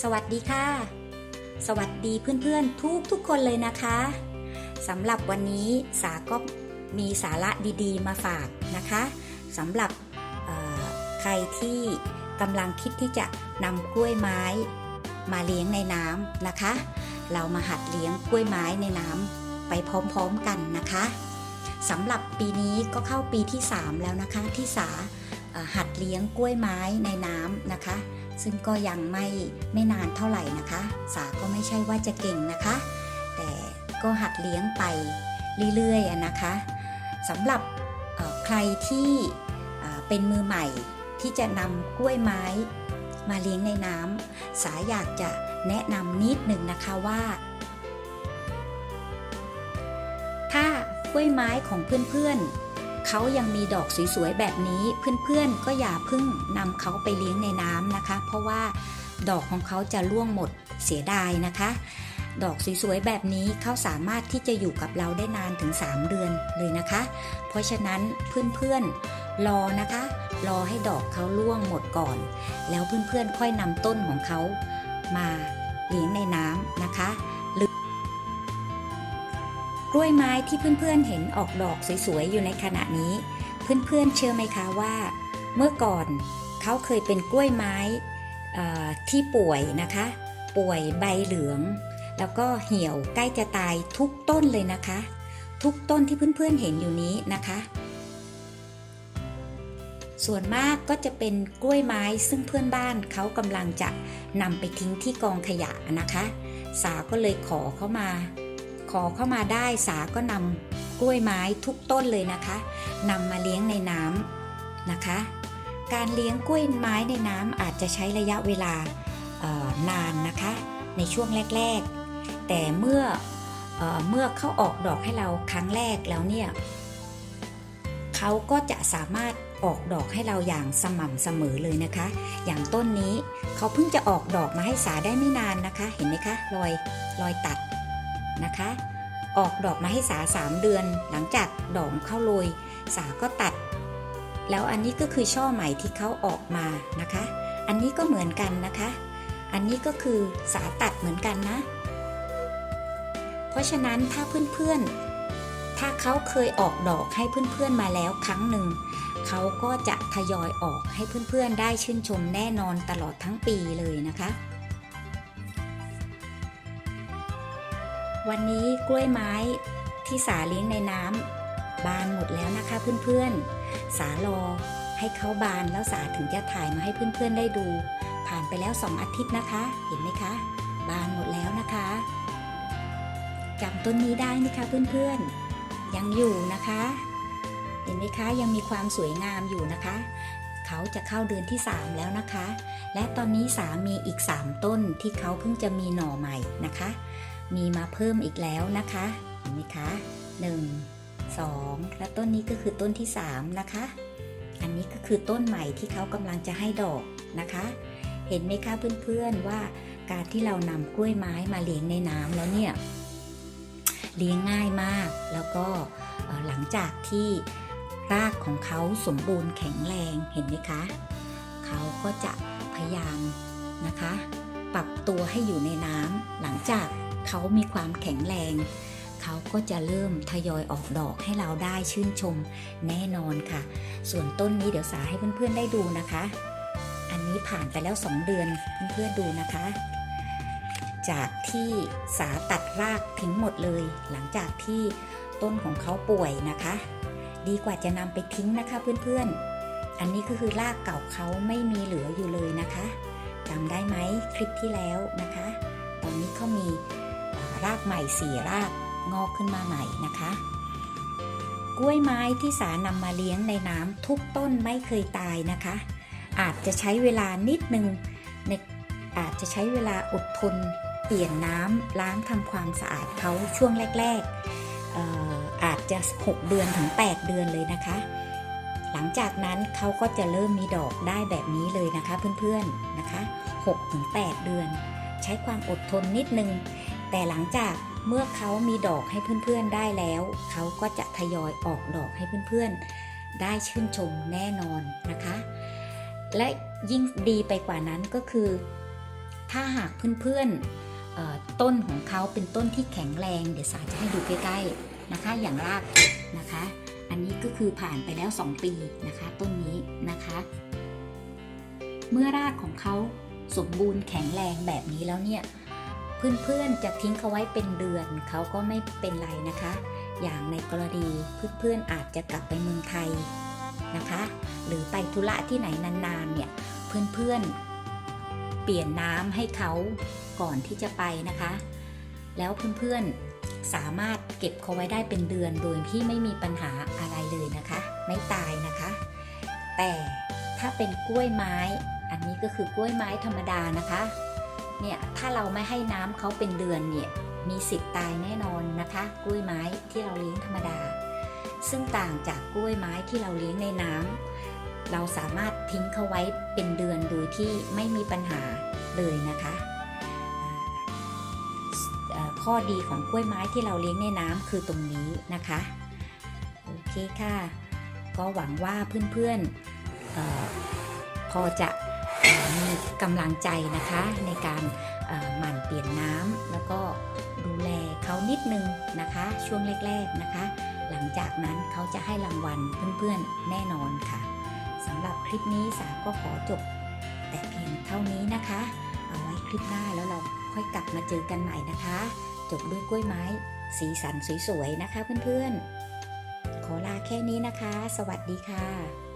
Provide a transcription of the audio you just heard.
สวัสดีค่ะ สวัสดีเพื่อนๆ ทุกทุกๆคนเลยนะคะสำหรับวันนี้สาก็มีสาระดีๆ มาฝากนะคะสำหรับใครที่กำลังคิดที่จะนำกล้วยไม้มาเลี้ยงในน้ำนะคะ เรามาหัดเลี้ยงกล้วยไม้ในน้ำไปพร้อมๆกันนะคะสำหรับปีนี้ก็เข้าปีที่ 3 แล้วนะคะที่สาหัดเลี้ยงกล้วยไม้ในน้ำนะคะ ซึ่งก็ยังไม่ไม่นานเท่าไหร่นะคะ สาก็ไม่ใช่ว่าจะเก่งนะคะ แต่ก็หัดเลี้ยงไปเรื่อยๆนะคะสำหรับใครที่เป็นมือใหม่ที่จะนำกล้วยไม้มาเลี้ยงในน้ำสาอยากจะแนะนำนิดหนึ่งนะคะว่า ถ้ากล้วยไม้ของเพื่อนๆ เขายังมีดอกสวยๆแบบนี้เพื่อนๆก็อย่าเพิ่งนำเขาไปเลี้ยงในน้ำนะคะ เพราะว่าดอกของเขาจะร่วงหมดเสียดายนะคะ ดอกสวยๆแบบนี้เขาสามารถที่จะอยู่กับเราได้นานถึง 3 เดือนเลยนะคะ เพราะฉะนั้นเพื่อนๆรอนะคะ รอให้ดอกเขาร่วงหมดก่อน แล้วเพื่อนๆค่อยนำต้นของเขามาเลี้ยงในน้ำนะคะ กล้วยไม้ที่เพื่อนๆเห็นออกดอกสวยๆอยู่ในขณะนี้ เพื่อนๆเชื่อไหมคะว่า เมื่อก่อนเขาเคยเป็นกล้วยไม้ที่ป่วยนะคะ ป่วยใบเหลือง แล้วก็เหี่ยวใกล้จะตายทุกต้นเลยนะคะ ทุกต้นที่เพื่อนๆเห็นอยู่นี้นะคะ ส่วนมากก็จะเป็นกล้วยไม้ซึ่งเพื่อนบ้านเขากำลังจะนำไปทิ้งที่กองขยะนะคะ สาก็เลยขอเข้ามา ขอเข้ามาได้สาก็นำกล้วยไม้ทุกต้นเลยนะคะนำมาเลี้ยงในน้ำนะคะ การเลี้ยงกล้วยไม้ในน้ำอาจจะใช้ระยะเวลานานนะคะ ในช่วงแรก ๆ แต่เมื่อเออเมื่อเขาออกดอกให้เราครั้งแรกแล้วเนี่ยเขาก็จะสามารถออกดอกให้เราอย่างสม่ำเสมอเลยนะคะ อย่างต้นนี้เขาเพิ่งจะออกดอกมาให้สาได้ไม่นานนะคะ เห็นไหมคะรอยรอยตัด นะคะ ออกดอกมาให้สาสามเดือน หลังจากดอกเข้าโรยสาก็ตัด แล้วอันนี้ก็คือช่อใหม่ที่เขาออกมานะคะ อันนี้ก็เหมือนกันนะคะ อันนี้ก็คือสาตัดเหมือนกันนะ เพราะฉะนั้นถ้าเพื่อนๆ ถ้าเขาเคยออกดอกให้เพื่อนๆมาแล้วครั้งหนึ่งเขาก็จะทยอยออกให้เพื่อนๆ ได้ชื่นชมแน่นอนตลอดทั้งปีเลยนะคะ วันนี้กล้วยไม้ที่สาเลี้ยงในน้ำบานหมดแล้วนะคะเพื่อนๆ สารอให้เขาบานแล้วสาถึงจะถ่ายมาให้เพื่อนๆได้ดู ผ่านไปแล้วสองอาทิตย์นะคะ เห็นไหมคะ บานหมดแล้วนะคะจำต้นนี้ได้ไหมคะเพื่อนๆ ยังอยู่นะคะ เห็นไหมคะยังมีความสวยงามอยู่นะคะ เขาจะเข้าเดือนที่ 3 แล้วนะคะ และตอนนี้สามีอีก 3 ต้นที่เขาเพิ่งจะมีหน่อใหม่นะคะ มีมาเพิ่มอีกแล้วนะคะเห็นไหมคะ 1 2 และต้นนี้ก็คือต้นที่ 3 นะคะ อันนี้ก็คือต้นใหม่ที่เขากำลังจะให้ดอกนะคะ เห็นไหมคะเพื่อนๆว่าการที่เรานำกล้วยไม้มาเลี้ยงในน้ำแล้วเนี่ยเลี้ยงง่ายมาก แล้วก็หลังจากที่รากของเขาสมบูรณ์แข็งแรงเห็นไหมคะ เขาก็จะพยายามนะคะ ปรับตัวให้อยู่ในน้ำหลังจาก เขามีความแข็งแรง เขาก็จะเริ่มทยอยออกดอกให้เราได้ชื่นชมแน่นอนค่ะ ส่วนต้นนี้เดี๋ยวสาให้เพื่อนๆได้ดูนะคะ อันนี้ผ่านไปแล้ว 2 เดือนเพื่อนๆดูนะคะ จากที่สาตัดรากทิ้งหมดเลย หลังจากที่ต้นของเขาป่วยนะคะ ดีกว่าจะนำไปทิ้งนะคะเพื่อนๆ อันนี้ก็คือรากเก่าเขาไม่มีเหลืออยู่เลยนะคะจำได้ไหมคลิปที่แล้วนะคะ ตอนนี้เขามี เอ่อรากใหม่สี่รากงอกขึ้นมาใหม่นะคะ กล้วยไม้ที่สานำมาเลี้ยงในน้ำทุกต้นไม่เคยตายนะคะ อาจจะใช้เวลานิดนึงในอาจจะใช้เวลาอดทน เปลี่ยนน้ำล้างทำความสะอาดเขาช่วงแรกๆเอ่ออาจจะ 6 เดือนถึง 8 เดือนเลยนะคะ หลังจากนั้นเขาก็จะเริ่มมีดอกได้แบบนี้เลยนะคะเพื่อนๆนะคะ6ถึง8เดือน ใช้ความอดทนนิดนึง แต่หลังจากเมื่อเขามีดอกให้เพื่อนๆได้แล้ว เขาก็จะทยอยออกดอกให้เพื่อนๆ ได้ชื่นชมแน่นอนนะคะ และยิ่งดีไปกว่านั้นก็คือ ถ้าหากเพื่อนๆต้นของเขาเป็นต้นที่แข็งแรง เดี๋ยวสาจะให้ดูใกล้ๆนะคะ อย่างรากนะคะ อันนี้ก็คือผ่านไปแล้ว 2 ปีนะคะ ต้นนี้นะคะ เมื่อรากของเขาสมบูรณ์แข็งแรงแบบนี้แล้วเนี่ย เพื่อนๆจะทิ้งเขาไว้เป็นเดือนเขาก็ไม่เป็นไรนะคะ อย่างในกรณีเพื่อนๆอาจจะกลับไปเมืองไทยนะคะ หรือไปธุระที่ไหนนานๆเนี่ยเพื่อนๆเปลี่ยนน้ำให้เขาก่อนที่จะไปนะคะ แล้วเพื่อนๆสามารถเก็บเขาไว้ได้เป็นเดือนโดยที่ไม่มีปัญหาอะไรเลยนะคะ ไม่ตายนะคะ แต่ถ้าเป็นกล้วยไม้ อันนี้ก็คือกล้วยไม้ธรรมดานะคะ เนี่ยถ้าเราไม่ให้น้ำเขาเป็นเดือนเนี่ยมีสิทธิ์ตายแน่นอนนะคะ กล้วยไม้ที่เราเลี้ยงธรรมดา ซึ่งต่างจากกล้วยไม้ที่เราเลี้ยงในน้ำเราสามารถทิ้งเขาไว้เป็นเดือนโดยที่ไม่มีปัญหาเลยนะคะ ข้อดีของกล้วยไม้ที่เราเลี้ยงในน้ำคือตรงนี้นะคะโอเคค่ะ ก็หวังว่าเพื่อนๆออพอจะ มีกำลังใจนะคะในการหมั่นเปลี่ยนน้ำแล้วก็ดูแลเขานิดนึงนะคะ ช่วงแรก ๆนะคะ หลังจากนั้นเขาจะให้รางวัลเพื่อนๆแน่นอนค่ะสำหรับคลิปนี้สาก็ขอจบ แต่เพียงเท่านี้นะคะ เอาไว้คลิปหน้าแล้วเราค่อยกลับมาเจอกันใหม่นะคะ จบด้วยกล้วยไม้ สีสันสวยๆนะคะเพื่อนๆขอลาแค่นี้นะคะ สวัสดีค่ะ